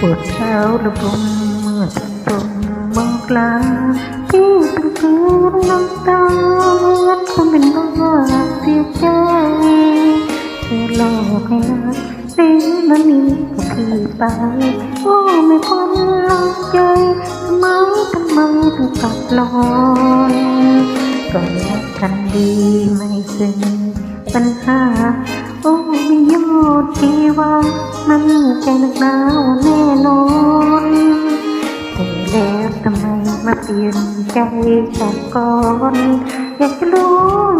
ปวดเท้าระบมเมื่อฉันตรงบอกลาที่เป็นคืนน้ำตาเหมือนคนเป็นบ้าเสียใจเธอหลอกให้รักเสียแล้วหนี้ก็พี่ไปโอ้ไม่ควรลองใจทำไมทำไมถึงกลับลอยก็รักกันดีไม่ซึ่งปัญหาโอ้ ดที่ว่า มันใจนักหนาวแน่นอนแต่แล้วทำไมมาเปลี่ยนใจจากก่อน อยากจะรู้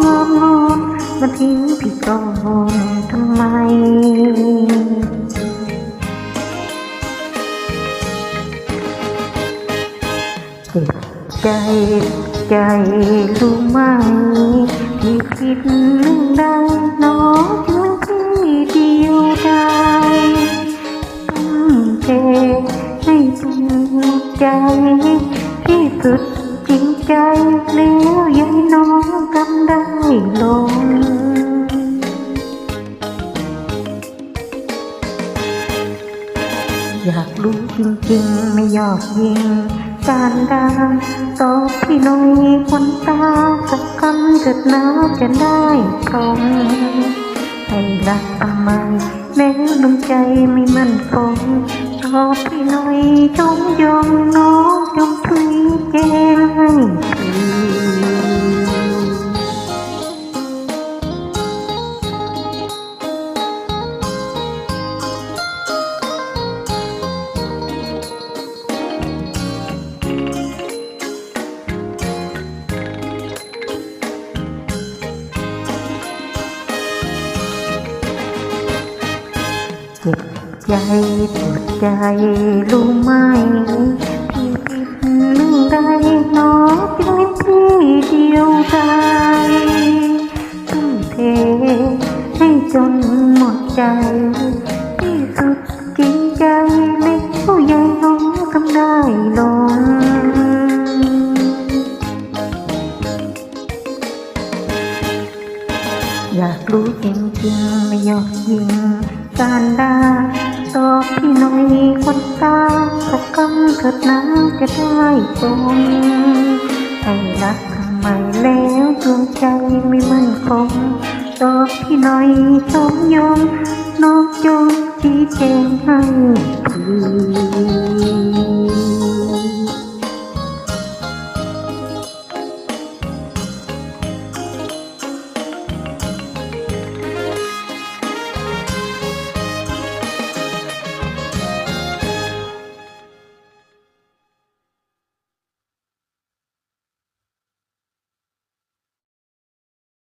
งอนงอนมาทิ้งพี่ก่อนทำไมเจ็บใจใจรู้ไหมที่คิดเรื่องใดหนอจึ จริงใจแล้วยังน้องกำได้ลงอยากรู้จริงๆ ไม่ยอกยิงการดาตอบพี่น่อยคนตาสักคำเถิดนะจะได้คงให้รักทำไมแม้ดวงใจไม่มั่นคงตอบพี่น่อยจงยอม ใจปวดใจรู้ไหมพี่ผิดเรื่องใดหนอจึงที่เดียวดายทุ่มเทให้จนหมดใจ ที่สุดจริงใจเล็กผู้ใหญ่น้องทำได้ลงอยากรู้จริงๆไม่ยอกยิงการไดา ตอบพี่หน่อยคนตาสักคำเถิดนะจะได้ตรงให้รักทำไมแล้วดวงใจไม่มั่นคงตอบพี่หน่อยสมยอมน้องจงชี้แจงให้ที